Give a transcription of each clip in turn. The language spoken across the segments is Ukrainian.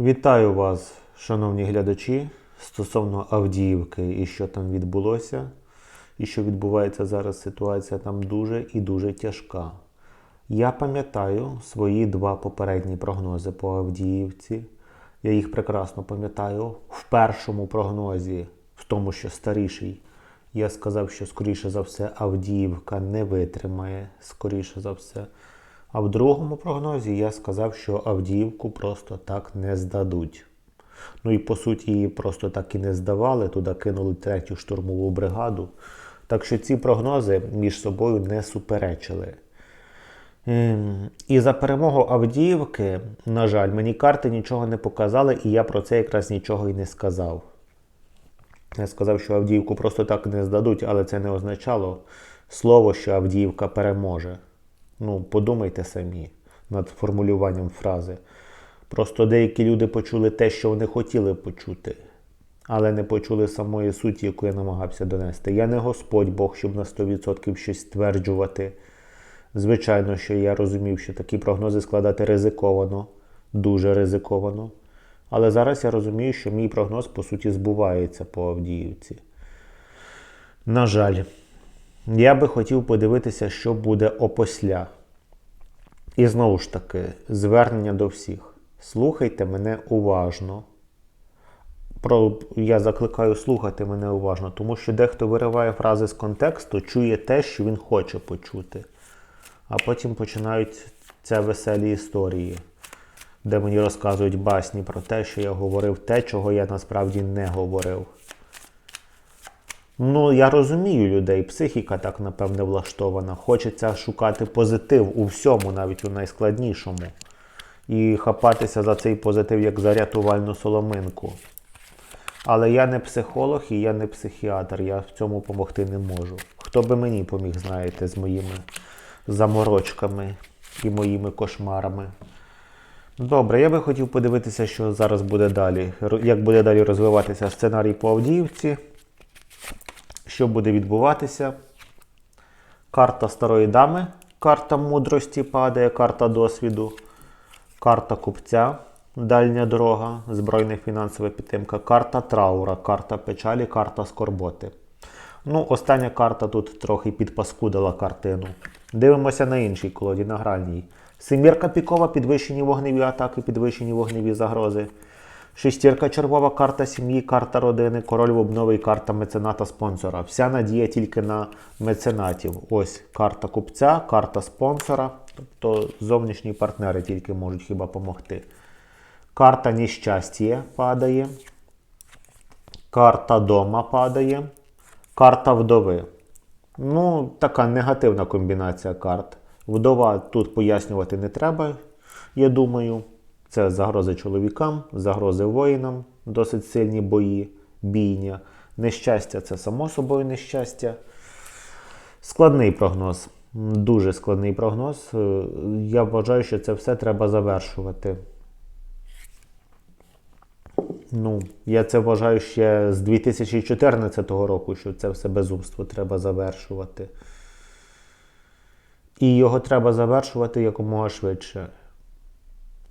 Вітаю вас, шановні глядачі, стосовно Авдіївки і що там відбулося, і що відбувається зараз. Ситуація там дуже і дуже тяжка. Я пам'ятаю свої два попередні прогнози по Авдіївці. Я їх прекрасно пам'ятаю. В першому прогнозі, в тому, що старіший, я сказав, що скоріше за все Авдіївка не витримає, скоріше за все. А в другому прогнозі я сказав, що Авдіївку просто так не здадуть. Ну і по суті її просто так і не здавали, туди кинули третю штурмову бригаду. Так що ці прогнози між собою не суперечили. Ем, І за перемогу Авдіївки, на жаль, мені карти нічого не показали, і я про це якраз нічого і не сказав. Я сказав, що Авдіївку просто так не здадуть, але це не означало слово, що Авдіївка переможе. Ну, подумайте самі над формулюванням фрази. Просто деякі люди почули те, що вони хотіли почути, але не почули самої суті, яку я намагався донести. Я не Господь Бог, щоб на 100% щось стверджувати. Звичайно, що я розумів, що такі прогнози складати ризиковано, дуже ризиковано. Але зараз я розумію, що мій прогноз по суті збувається по Авдіївці. На жаль, я би хотів подивитися, що буде опосля. І знову ж таки, звернення до всіх. Слухайте мене уважно. Про, я закликаю слухати мене уважно, тому що дехто вириває фрази з контексту, чує те, що він хоче почути. А потім починають це веселі історії, де мені розказують басні про те, що я говорив те, чого я насправді не говорив. Ну, я розумію людей, психіка так напевне влаштована. Хочеться шукати позитив у всьому, навіть у найскладнішому. І хапатися за цей позитив як за рятувальну соломинку. Але я не психолог і я не психіатр, я в цьому допомогти не можу. Хто би мені поміг, знаєте, з моїми заморочками і моїми кошмарами. Добре, я би хотів подивитися, що зараз буде далі. Як буде далі розвиватися сценарій по Авдіївці що буде відбуватися. Карта старої дами, карта мудрості падає, карта досвіду, карта купця, дальня дорога, збройна фінансова підтримка, карта траура, карта печалі, карта скорботи. Ну, остання карта тут трохи підпаскудила картину. Дивимося на іншій колоді, на гральній. Семірка пікова, підвищені вогневі атаки, підвищені вогневі загрози. Шестірка червова, карта сім'ї, карта родини, король обнови і карта мецената спонсора. Вся надія тільки на меценатів. Ось карта купця, карта спонсора. Тобто зовнішні партнери тільки можуть хіба допомогти. Карта нещастя падає. Карта дома падає. Карта вдови. Ну, така негативна комбінація карт. Вдова тут пояснювати не треба, я думаю. Це загрози чоловікам, загрози воїнам, досить сильні бої, бійня. Нещастя це само собою нещастя. Складний прогноз. Дуже складний прогноз. Е, Я вважаю, що це все треба завершувати. Ну, я це вважаю ще з 2014 року, що це все безумство треба завершувати. І його треба завершувати якомога швидше.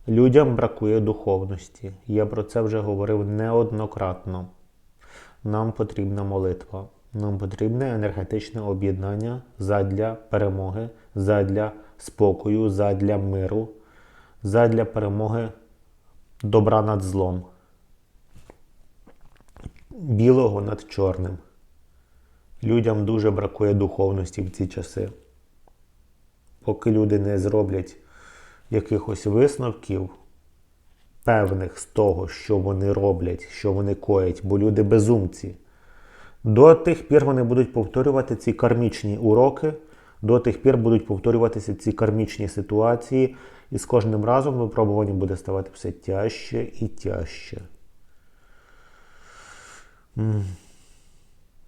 Людям бракує духовності. Я про це вже говорив неоднократно. Нам потрібна молитва. Нам потрібне енергетичне об'єднання задля перемоги, задля спокою, задля миру, задля перемоги добра над злом, білого над чорним. Людям дуже бракує духовності в ці часи. Поки люди не зроблять якихось висновків певних з того, що вони роблять, що вони коять, бо люди безумці. До тих пір вони будуть повторювати ці кармічні уроки, до тих пір будуть повторюватися ці кармічні ситуації, і з кожним разом випробування буде ставати все тяжче і тяжче.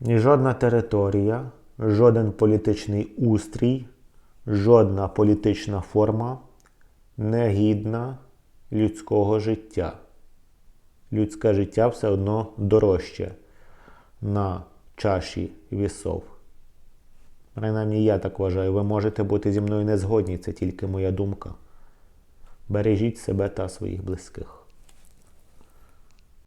І жодна територія, жоден політичний устрій, жодна політична форма не гідна людського життя. Людське життя все одно дорожче на чаші вісов. Принаймні, я так вважаю. Ви можете бути зі мною не згодні, це тільки моя думка. Бережіть себе та своїх близьких.